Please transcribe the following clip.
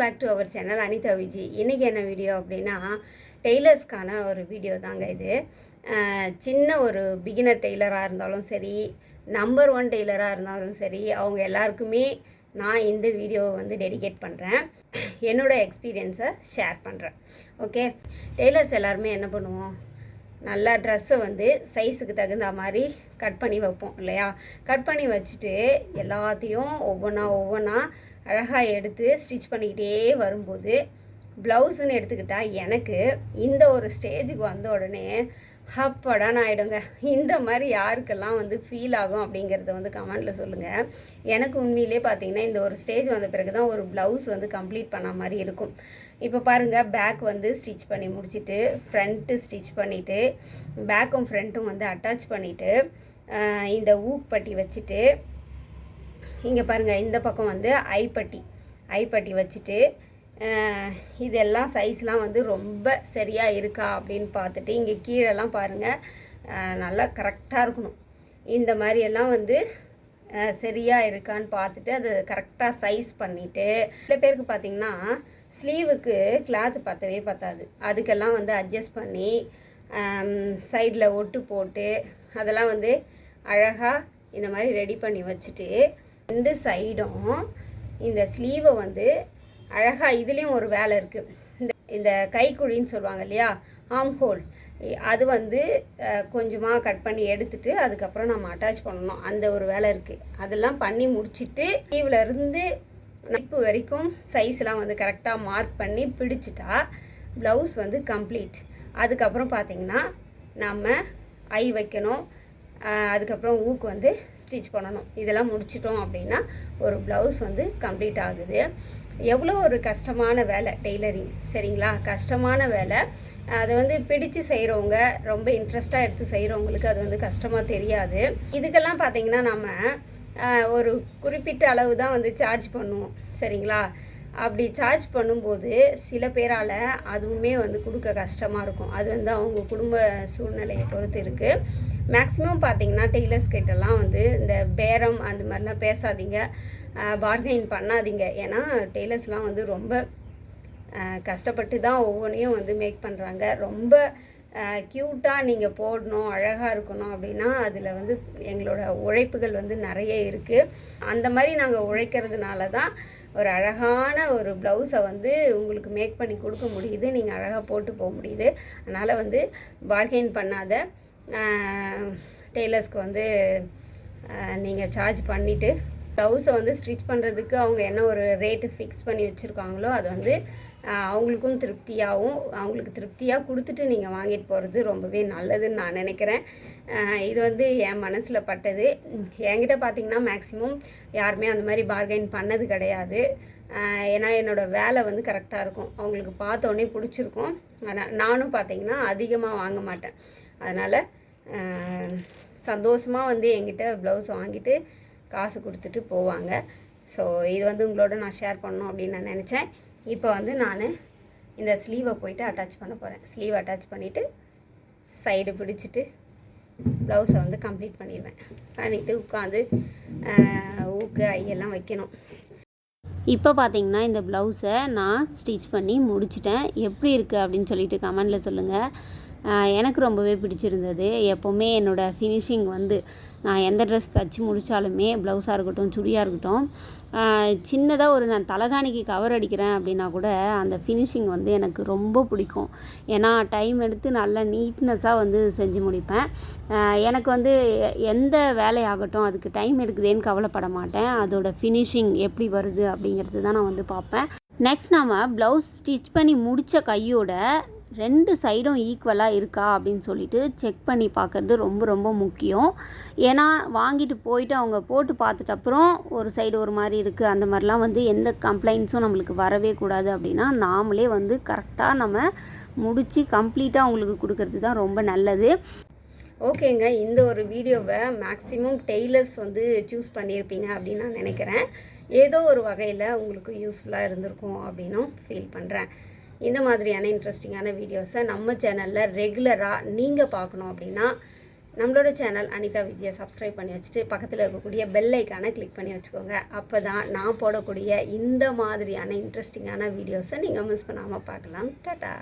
Back to our channel Anitha Viji இன்றைக்கி என்ன video அப்படின்னா டெய்லர்ஸ்க்கான ஒரு வீடியோ தாங்க இது. சின்ன ஒரு பிகினர் டெய்லராக இருந்தாலும் சரி நம்பர் ஒன் டெய்லராக இருந்தாலும் சரி அவங்க எல்லாருக்குமே நான் இந்த வீடியோவை வந்து டெடிகேட் பண்ணுறேன் என்னோடய எக்ஸ்பீரியன்ஸை ஷேர் பண்ணுறேன் ஓகே டெய்லர்ஸ் எல்லாருமே என்ன பண்ணுவோம்? நல்லா ட்ரெஸ்ஸை வந்து சைஸுக்கு தகுந்த மாதிரி கட் பண்ணி வைப்போம் இல்லையா? கட் பண்ணி வச்சுட்டு எல்லாத்தையும் ஒவ்வொன்றா ஒவ்வொன்றா அழகாக எடுத்து ஸ்டிச் பண்ணிக்கிட்டே வரும்போது ப்ளவுஸுன்னு எடுத்துக்கிட்டால் எனக்கு இந்த ஒரு ஸ்டேஜுக்கு வந்த உடனே ஹப்படான்னு ஆகிடுங்க இந்த மாதிரி யாருக்கெல்லாம் வந்து ஃபீல் ஆகும் அப்படிங்கிறத வந்து கமெண்டில் சொல்லுங்கள் எனக்கு உண்மையிலே பார்த்தீங்கன்னா இந்த ஒரு ஸ்டேஜ் வந்த பிறகு தான் ஒரு ப்ளவுஸ் வந்து கம்ப்ளீட் பண்ண மாதிரி இருக்கும். இப்போ பாருங்கள் பேக் வந்து ஸ்டிச் பண்ணி முடிச்சுட்டு ஃப்ரண்ட்டு ஸ்டிச் பண்ணிவிட்டு பேக்கும் ஃப்ரண்ட்டும் வந்து அட்டாச் பண்ணிவிட்டு இந்த ஊக் பட்டி வச்சுட்டு இங்கே பாருங்கள் இந்த பக்கம் வந்து ஐப்பட்டி. ஐப்பட்டி வச்சுட்டு இதெல்லாம் சைஸ்லாம் வந்து ரொம்ப சரியாக இருக்கா அப்படின்னு பார்த்துட்டு இங்கே கீழெல்லாம் பாருங்கள் நல்லா கரெக்டாக இருக்கணும். இந்த மாதிரியெல்லாம் வந்து சரியாக இருக்கான்னு பார்த்துட்டு அது கரெக்டாக சைஸ் பண்ணிவிட்டு சில பேருக்கு பார்த்திங்கன்னா ஸ்லீவுக்கு கிளாத் பற்றவே பற்றாது அதுக்கெல்லாம் வந்து அட்ஜஸ்ட் பண்ணி சைடில் ஒட்டு போட்டு அதெல்லாம் வந்து அழகாக இந்த மாதிரி ரெடி பண்ணி வச்சுட்டு ரெண்டு சைடும் இந்த ஸ்லீவை வந்து அழகாக இதுலேயும் ஒரு வேலை இருக்குது இந்த இந்த கைக்குழின்னு சொல்லுவாங்க இல்லையா? ஆம் ஹோல் அது வந்து கொஞ்சமாக கட் பண்ணி எடுத்துட்டு அதுக்கப்புறம் நம்ம அட்டாச் பண்ணணும். அந்த ஒரு வேலை இருக்குது அதெல்லாம் பண்ணி முடிச்சுட்டு ஸ்லீவ்லேருந்து நைப்பு வரைக்கும் சைஸ்லாம் வந்து கரெக்டாக மார்க் பண்ணி பிடிச்சிட்டா ப்ளவுஸ் வந்து கம்ப்ளீட் அதுக்கப்புறம் பார்த்தீங்கன்னா நம்ம ஐ வைக்கணும். அதுக்கப்புறம் ஊக்கு வந்து ஸ்டிச் பண்ணணும். இதெல்லாம் முடிச்சிட்டோம் அப்படின்னா ஒரு ப்ளவுஸ் வந்து கம்ப்ளீட் ஆகுது. எவ்வளோ ஒரு கஷ்டமான வேலை டெய்லரிங் சரிங்களா? கஷ்டமான வேலை. அதை வந்து பிடிச்சு செய்கிறவங்க ரொம்ப இன்ட்ரெஸ்டாக எடுத்து செய்கிறவங்களுக்கு அது வந்து கஷ்டமாக தெரியாது. இதுக்கெல்லாம் பார்த்தீங்கன்னா நம்ம ஒரு குறிப்பிட்ட அளவு தான் வந்து சார்ஜ் பண்ணுவோம். சரிங்களா? அப்படி சார்ஜ் பண்ணும்போது சில பேரால் அதுவுமே வந்து கொடுக்க கஷ்டமாக இருக்கும். அது வந்து அவங்க குடும்ப சூழ்நிலையை பொறுத்து இருக்குது மேக்ஸிமம் பார்த்தீங்கன்னா டெய்லர்ஸ் கிட்டலாம் வந்து இந்த பேரம் அந்த மாதிரிலாம் பேசாதீங்க. பார்கெயின் பண்ணாதீங்க. ஏன்னா டெய்லர்ஸ்லாம் வந்து ரொம்ப கஷ்டப்பட்டு தான் ஒவ்வொன்றையும் வந்து மேக் பண்ணுறாங்க ரொம்ப க்யூட்டாக நீங்கள் போடணும் அழகாக இருக்கணும் அப்படின்னா அதில் வந்து எங்களோட உழைப்புகள் வந்து நிறைய இருக்குது அந்த மாதிரி நாங்கள் உழைக்கிறதுனால தான் ஒரு அழகான ஒரு ப்ளவுஸை வந்து உங்களுக்கு மேக் பண்ணி கொடுக்க முடியுது. நீங்கள் அழகாக போட்டு போக முடியுது. அதனால் வந்து பார்கெயின் பண்ணாத. டெய்லர்ஸ்க்கு வந்து நீங்கள் சார்ஜ் பண்ணிவிட்டு ப்ளவுஸை வந்து ஸ்டிச் பண்ணுறதுக்கு அவங்க என்ன ஒரு ரேட்டு ஃபிக்ஸ் பண்ணி வச்சுருக்காங்களோ அது வந்து அவங்களுக்கும் திருப்தியாகவும் அவங்களுக்கு திருப்தியாக கொடுத்துட்டு நீங்கள் வாங்கிட்டு போகிறது ரொம்பவே நல்லதுன்னு நான் நினைக்கிறேன். இது வந்து என் மனசில் பட்டது. என்கிட்ட பார்த்தீங்கன்னா மேக்ஸிமம் யாருமே அந்த மாதிரி பார்கெயின் பண்ணது கிடையாது. ஏன்னா என்னோடய வேலை வந்து கரெக்டாக இருக்கும். அவங்களுக்கு பார்த்தோன்னே பிடிச்சிருக்கும். ஆனால் நானும் பார்த்தீங்கன்னா அதிகமாக வாங்க மாட்டேன். அதனால் சந்தோஷமாக வந்து என்கிட்ட ப்ளவுஸ் வாங்கிட்டு காசு கொடுத்துட்டு போவாங்க. ஸோ இது வந்து உங்களோட நான் ஷேர் பண்ணணும் அப்படின்னு நான் நினச்சேன். இப்போ வந்து நான் இந்த ஸ்லீவை போயிட்டு அட்டாச் பண்ண போகிறேன் ஸ்லீவ் அட்டாச் பண்ணிவிட்டு சைடு பிடிச்சிட்டு ப்ளவுஸை வந்து கம்ப்ளீட் பண்ணிடுவேன். பண்ணிவிட்டு உட்காந்து ஊக்கு ஐயெல்லாம் வைக்கணும். இப்போ பார்த்தீங்கன்னா இந்த ப்ளவுஸை நான் ஸ்டிச் பண்ணி முடிச்சிட்டேன். எப்படி இருக்குது அப்படின்னு சொல்லிட்டு கமெண்டில் சொல்லுங்கள் எனக்கு ரொம்பவே பிடிச்சிருந்தது. எப்போவுமே என்னோடய ஃபினிஷிங் வந்து நான் எந்த ட்ரெஸ் தச்சு முடித்தாலுமே ப்ளவுஸாக இருக்கட்டும் சுடியாக இருக்கட்டும் சின்னதாக ஒரு நான் தலகாணிக்கு கவர் அடிக்கிறேன் அப்படின்னா கூட அந்த ஃபினிஷிங் வந்து எனக்கு ரொம்ப பிடிக்கும். ஏன்னா டைம் எடுத்து நல்லா நீட்னஸாக வந்து செஞ்சு முடிப்பேன். எனக்கு வந்து எந்த வேலையாகட்டும் அதுக்கு டைம் எடுக்குதேன்னு கவலைப்பட மாட்டேன். அதோட ஃபினிஷிங் எப்படி வருது அப்படிங்கிறது தான் நான் வந்து பார்ப்பேன். நெக்ஸ்ட் நாம் ப்ளவுஸ் ஸ்டிச் பண்ணி முடித்த கையோட ரெண்டு சைடும் ஈக்குவலாக இருக்கா அப்படின்னு சொல்லிட்டு செக் பண்ணி பார்க்குறது ரொம்ப ரொம்ப முக்கியம். ஏன்னா வாங்கிட்டு போயிட்டு அவங்க போட்டு பார்த்துட்ட அப்புறம் ஒரு சைடு ஒரு மாதிரி இருக்குது அந்த மாதிரிலாம் வந்து எந்த கம்ப்ளைண்ட்ஸும் நம்மளுக்கு வரவே கூடாது அப்படின்னா நாமளே வந்து கரெக்டாக நம்ம முடித்து கம்ப்ளீட்டாக அவங்களுக்கு கொடுக்கறது தான் ரொம்ப நல்லது. ஓகேங்க இந்த ஒரு வீடியோவை மேக்ஸிமம் டெய்லர்ஸ் வந்து சூஸ் பண்ணியிருப்பீங்க அப்படின்னு நான் நினைக்கிறேன். ஏதோ ஒரு வகையில் உங்களுக்கு யூஸ்ஃபுல்லாக இருந்திருக்கும் அப்படின்னும் ஃபீல் பண்ணுறேன் இந்த மாதிரியான இன்ட்ரெஸ்டிங்கான வீடியோஸை நம்ம சேனலில் ரெகுலராக நீங்கள் பார்க்கணும் அப்படின்னா நம்மளோட சேனல் அனிதா விஜயை சப்ஸ்கிரைப் பண்ணி வச்சுட்டு பக்கத்தில் இருக்கக்கூடிய பெல் ஐக்கானை கிளிக் பண்ணி வச்சுக்கோங்க. அப்போ தான் நான் போடக்கூடிய இந்த மாதிரியான இன்ட்ரெஸ்டிங்கான வீடியோஸை நீங்கள் மிஸ் பண்ணாமல் பார்க்கலாம். டாட்டா